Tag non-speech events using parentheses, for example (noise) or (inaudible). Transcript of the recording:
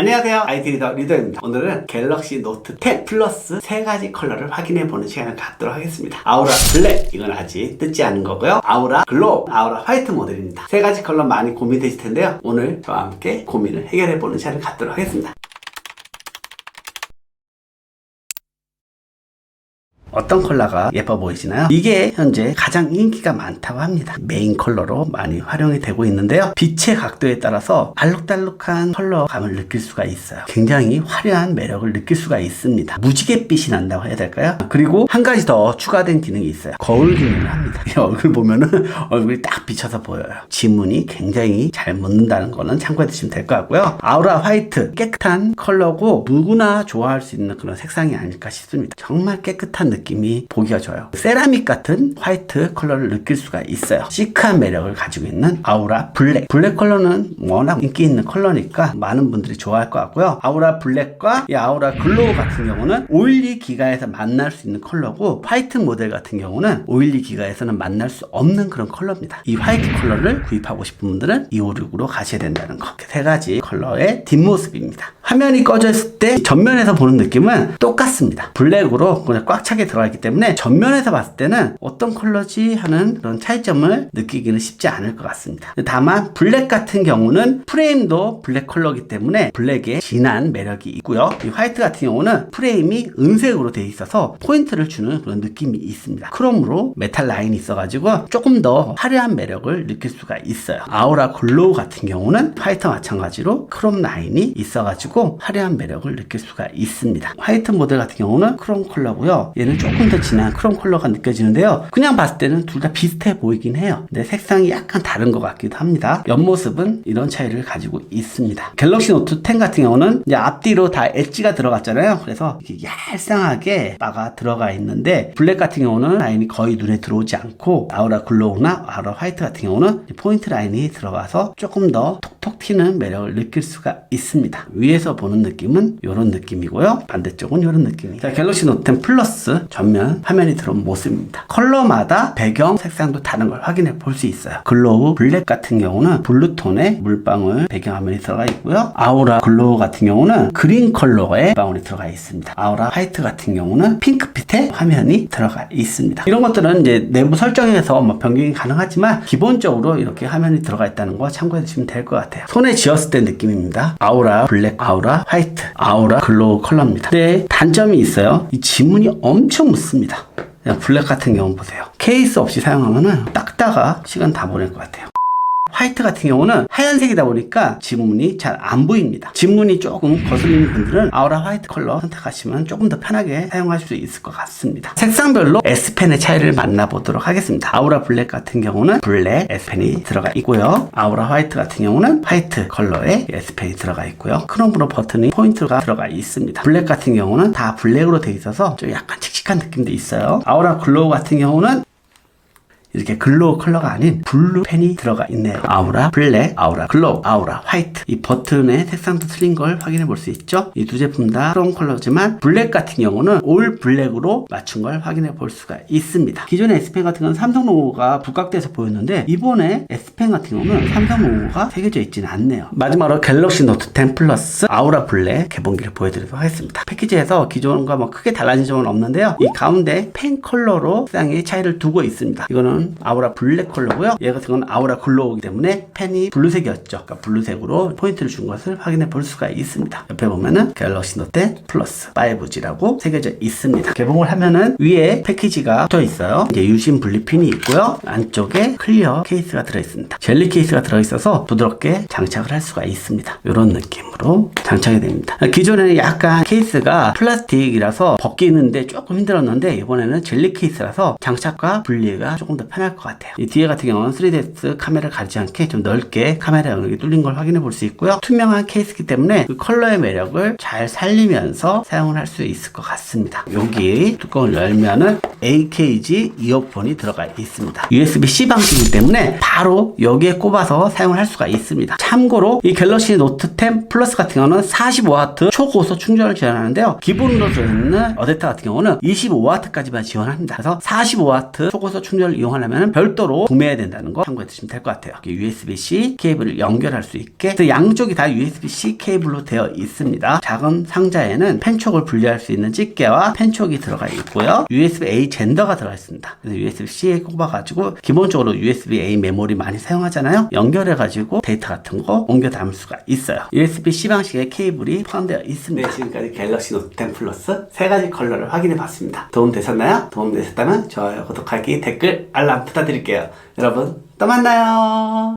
안녕하세요. IT 리더 리더입니다. 오늘은 갤럭시 노트 10 플러스 세 가지 컬러를 확인해 보는 시간을 갖도록 하겠습니다. 아우라 블랙 이건 아직 뜯지 않은 거고요. 아우라 글로우 아우라 화이트 모델입니다. 세 가지 컬러 많이 고민되실 텐데요. 오늘 저와 함께 고민을 해결해 보는 시간을 갖도록 하겠습니다 어떤 컬러가 예뻐 보이시나요? 이게 현재 가장 인기가 많다고 합니다. 메인 컬러로 많이 활용이 되고 있는데요. 빛의 각도에 따라서 알록달록한 컬러감을 느낄 수가 있어요. 굉장히 화려한 매력을 느낄 수가 있습니다. 무지갯빛이 난다고 해야 될까요? 그리고 한 가지 더 추가된 기능이 있어요. 거울 기능을 합니다. 이 (laughs) 얼굴 보면은 얼굴이 딱 비쳐서 보여요. 지문이 굉장히 잘 묻는다는 거는 참고해 두시면 될 것 같고요. 아우라 화이트 깨끗한 컬러고 누구나 좋아할 수 있는 그런 색상이 아닐까 싶습니다. 정말 깨끗한 느낌 이 보기가 좋아요. 세라믹 같은 화이트 컬러를 느낄 수가 있어요. 시크한 매력을 가지고 있는 아우라 블랙. 블랙 컬러는 워낙 인기 있는 컬러니까 많은 분들이 좋아할 것 같고요. 아우라 블랙과 이 아우라 글로우 같은 경우는 오일리 기가에서 만날 수 있는 컬러고 화이트 모델 같은 경우는 오일리 기가에서는 만날 수 없는 그런 컬러입니다. 이 화이트 컬러를 구입하고 싶은 분들은 256으로 가셔야 된다는 거. 세 가지 컬러의 뒷모습입니다. 화면이 꺼져 있을 때 전면에서 보는 느낌은 똑같습니다. 블랙으로 그냥 꽉 차게 들어가 있기 때문에 전면에서 봤을 때는 어떤 컬러지 하는 그런 차이점을 느끼기는 쉽지 않을 것 같습니다. 다만 블랙 같은 경우는 프레임도 블랙 컬러이기 때문에 블랙의 진한 매력이 있고요. 이 화이트 같은 경우는 프레임이 은색으로 되어 있어서 포인트를 주는 그런 느낌이 있습니다. 크롬으로 메탈 라인이 있어가지고 조금 더 화려한 매력을 느낄 수가 있어요. 아우라 글로우 같은 경우는 화이트와 마찬가지로 크롬 라인이 있어가지고 화려한 매력을 느낄 수가 있습니다. 화이트 모델 같은 경우는 크롬 컬러고요. 얘는 조금 더 진한 크롬 컬러가 느껴지는데요. 그냥 봤을 때는 둘 다 비슷해 보이긴 해요. 근데 색상이 약간 다른 것 같기도 합니다. 옆모습은 이런 차이를 가지고 있습니다. 갤럭시 노트 10 같은 경우는 이제 앞뒤로 다 엣지가 들어갔잖아요. 그래서 이렇게 얄쌍하게 바가 들어가 있는데 블랙 같은 경우는 라인이 거의 눈에 들어오지 않고 아우라 글로우나 아우라 화이트 같은 경우는 포인트 라인이 들어가서 조금 더 톡톡 튀는 매력을 느낄 수가 있습니다. 위에서 보는 느낌은 이런 느낌이고요. 반대쪽은 이런. 자, 갤럭시 노트 10 플러스 전면 화면이 들어온 모습입니다. 컬러마다 배경 색상도 다른 걸 확인해 볼 수 있어요. 글로우 블랙 같은 경우는 블루톤의 물방울 배경화면이 들어가 있고요. 아우라 글로우 같은 경우는 그린 컬러의 방울이 들어가 있습니다. 아우라 화이트 같은 경우는 핑크빛의 화면이 들어가 있습니다. 이런 것들은 이제 내부 설정에서 뭐 변경이 가능하지만 기본적으로 이렇게 화면이 들어가 있다는 거 참고해 주시면 될 것 같아요. 손에 쥐었을 때 느낌입니다. 아우라 블랙, 아우라 화이트, 아우라 글로우 컬러입니다. 근데 단점이 있어요. 이 지문이 엄청 묻습니다. 블랙 같은 경우 보세요. 케이스 없이 사용하면은 닦다가 시간 다 보낼 것 같아요. 화이트 같은 경우는 하얀색이다 보니까 지문이 잘 안 보입니다. 지문이 조금 거슬리는 분들은 아우라 화이트 컬러 선택하시면 조금 더 편하게 사용하실 수 있을 것 같습니다. 색상별로 S펜의 차이를 만나보도록 하겠습니다. 아우라 블랙 같은 경우는 블랙 S펜이 들어가 있고요. 아우라 화이트 같은 경우는 화이트 컬러의 S펜이 들어가 있고요. 크롬브로 버튼이 포인트가 들어가 있습니다. 블랙 같은 경우는 다 블랙으로 되어 있어서 좀 약간 칙칙한 느낌도 있어요. 아우라 글로우 같은 경우는 이렇게 글로우 컬러가 아닌 블루 펜이 들어가 있네요. 아우라 블랙, 아우라 글로우, 아우라 화이트. 이 버튼의 색상도 틀린 걸 확인해 볼 수 있죠. 이 두 제품 다 크롬 컬러지만 블랙 같은 경우는 올 블랙으로 맞춘 걸 확인해 볼 수가 있습니다. 기존의 S펜 같은 건 삼성 로고가 부각돼서 보였는데 이번에 S펜 같은 경우는 삼성 로고가 새겨져 있지는 않네요. 마지막으로 갤럭시 노트 10 플러스 아우라 블랙 개봉기를 보여드리도록 하겠습니다. 패키지에서 기존과 뭐 크게 달라진 점은 없는데요. 이 가운데 펜 컬러로 색상의 차이를 두고 있습니다. 이거는 아우라 블랙 컬러고요. 얘 같은 건 아우라 글로우이기 때문에 펜이 블루색이었죠. 그러니까 블루색으로 포인트를 준 것을 확인해 볼 수가 있습니다. 옆에 보면은 갤럭시 노트 플러스 5G라고 새겨져 있습니다. 개봉을 하면은 위에 패키지가 붙어 있어요. 이제 유심 분리핀이 있고요. 안쪽에 클리어 케이스가 들어 있습니다. 젤리 케이스가 들어 있어서 부드럽게 장착을 할 수가 있습니다. 이런 느낌 으로 장착이 됩니다. 기존에는 약간 케이스가 플라스틱이라서 벗기는데 조금 힘들었는데 이번에는 젤리 케이스라서 장착과 분리가 조금 더 편할 것 같아요. 이 뒤에 같은 경우는 3ds 카메라를 가리지 않게 좀 넓게 카메라 영역이 뚫린 걸 확인해 볼 수 있고요. 투명한 케이스이기 때문에 그 컬러의 매력을 잘 살리면서 사용을 할 수 있을 것 같습니다. 여기 뚜껑을 열면은 AKG 이어폰이 들어가 있습니다. USB-C 방식이기 때문에 바로 여기에 꼽아서 사용을 할 수가 있습니다. 참고로 이 갤럭시 노트 10 플러스 같은 경우는 45W 초고속 충전을 지원하는데요. 기본으로 들어있는 어댑터 같은 경우는 25W까지만 지원합니다. 그래서 45W 초고속 충전을 이용하는 사용하려면 별도로 구매해야 된다는 거 참고해 두시면 될 것 같아요. USB-C 케이블을 연결할 수 있게 양쪽이 다 USB-C 케이블로 되어 있습니다. 작은 상자에는 펜촉을 분리할 수 있는 집게와 펜촉이 들어가 있고요. USB-A 젠더가 들어가 있습니다. 그래서 USB-C에 꼽아가지고 기본적으로 USB-A 메모리 많이 사용하잖아요. 연결해가지고 데이터 같은 거 옮겨 담을 수가 있어요. USB-C 방식의 케이블이 포함되어 있습니다. 네, 지금까지 갤럭시 노트 10 플러스 세 가지 컬러를 확인해 봤습니다. 도움 되셨나요? 도움 되셨다면 좋아요, 구독하기, 댓글, 알람 부탁드릴게요. 여러분, 또 만나요.